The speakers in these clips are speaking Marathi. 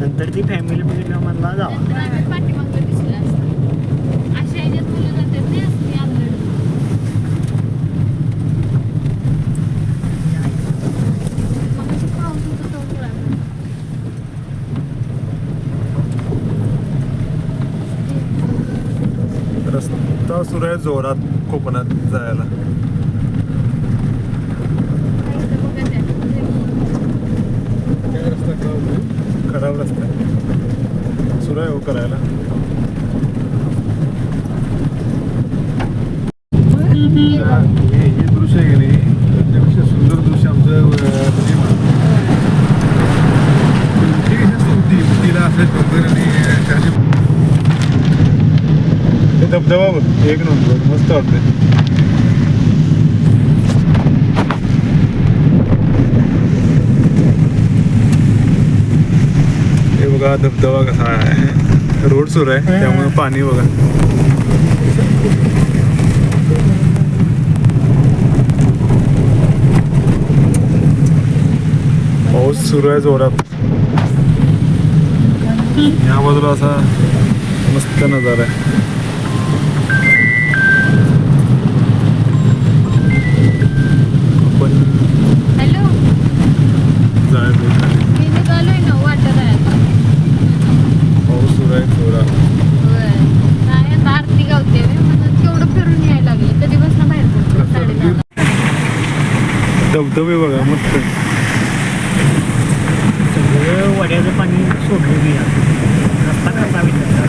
नंतर ती फॅमिली बघितलं म्हणला जावा. अशा मुलं जातात रस्ता सुरू आहे जोरात कोकणात जायला इथं बघा त्या. खराब रस्ता आहे सुरू आहे हो करायला. हे हे दृश्य त्यापेक्षा सुंदर दृश्य आमचं म्हणजे डोंगर आणि त्याचे धबधबा बघ एक नंबर मस्त वाटतंय. हे बघा धबधबा कसा आहे. रोड सुरू आहे त्यामुळे पाणी बघा. पाऊस सुरू आहे जोरात. या बाजूला असा मस्त नजारा आहे. आपण जायचं खाली मी निघालोय ना वाटत आहे आता. पाऊस सुरू आहे जोरात होय. नाही आता आरती गावते म्हणून केवढं फिरून यायला लागले कधीपासून बाहेर पडतो साडेदहाला धबधबे बघा मस्त सगळं वड्याचं पाणी सोडलं गेलं रस्ता कसा विचार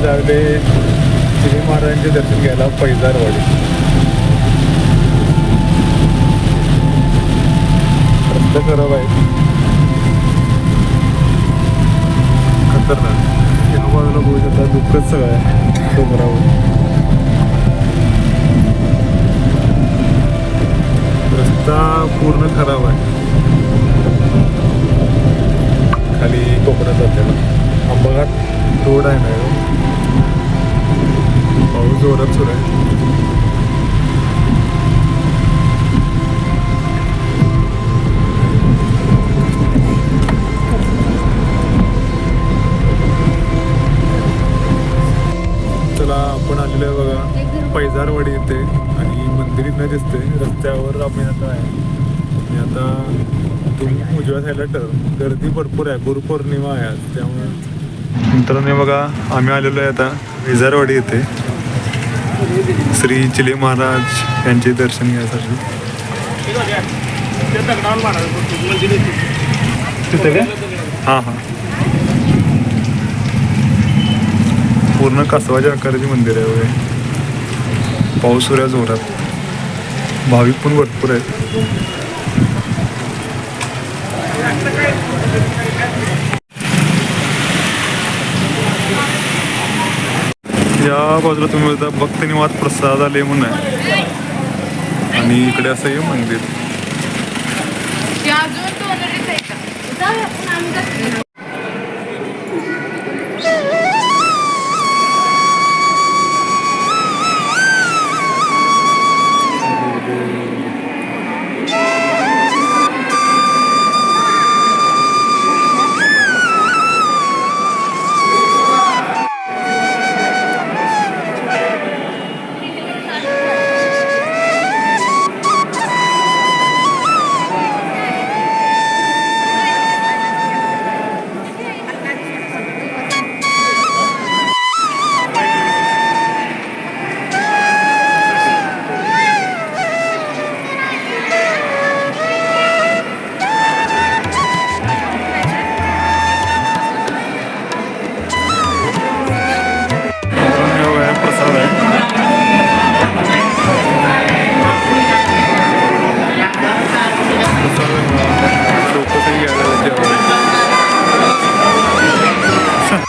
आम्ही श्री महाराजांचे दर्शन घ्यायला पैजारवाडी. रस्ता खराब आहे. खतरनाक. एका बाजूला बघू शकता दुःखच सगळं आहे. डोंगरावर. रस्ता पूर्ण खराब आहे. खाली कोकणात जाते आंबाघाट रोड आहे ना पाऊस जोरात सुरू आहे चला आपण आलेलो आहे बघा. पैजारवाडी येते आणि मंदिर इथनं दिसते रस्त्यावर आम्ही आता आहे. आणि आता तुम्ही उजव्या साईडला टर गर्दी भरपूर आहे. गुरुपौर्णिमा आहे आज. त्यामुळे मित्रांनो बघा आम्ही आलेलो आहे आता विजारवाडी येते श्री चिले महाराज यांचे दर्शन घ्यायसाठी. तिथे काय हां हां. पूर्ण कासवाच्या आकाराचे मंदिर आहे वगैरे पाऊस जोरात. भाविक पण भरपूर आहेत. या बाजूला तुम्ही बघता भक्त निवास आले म्हणून आहे. आणि इकडे असं हे मंदिर.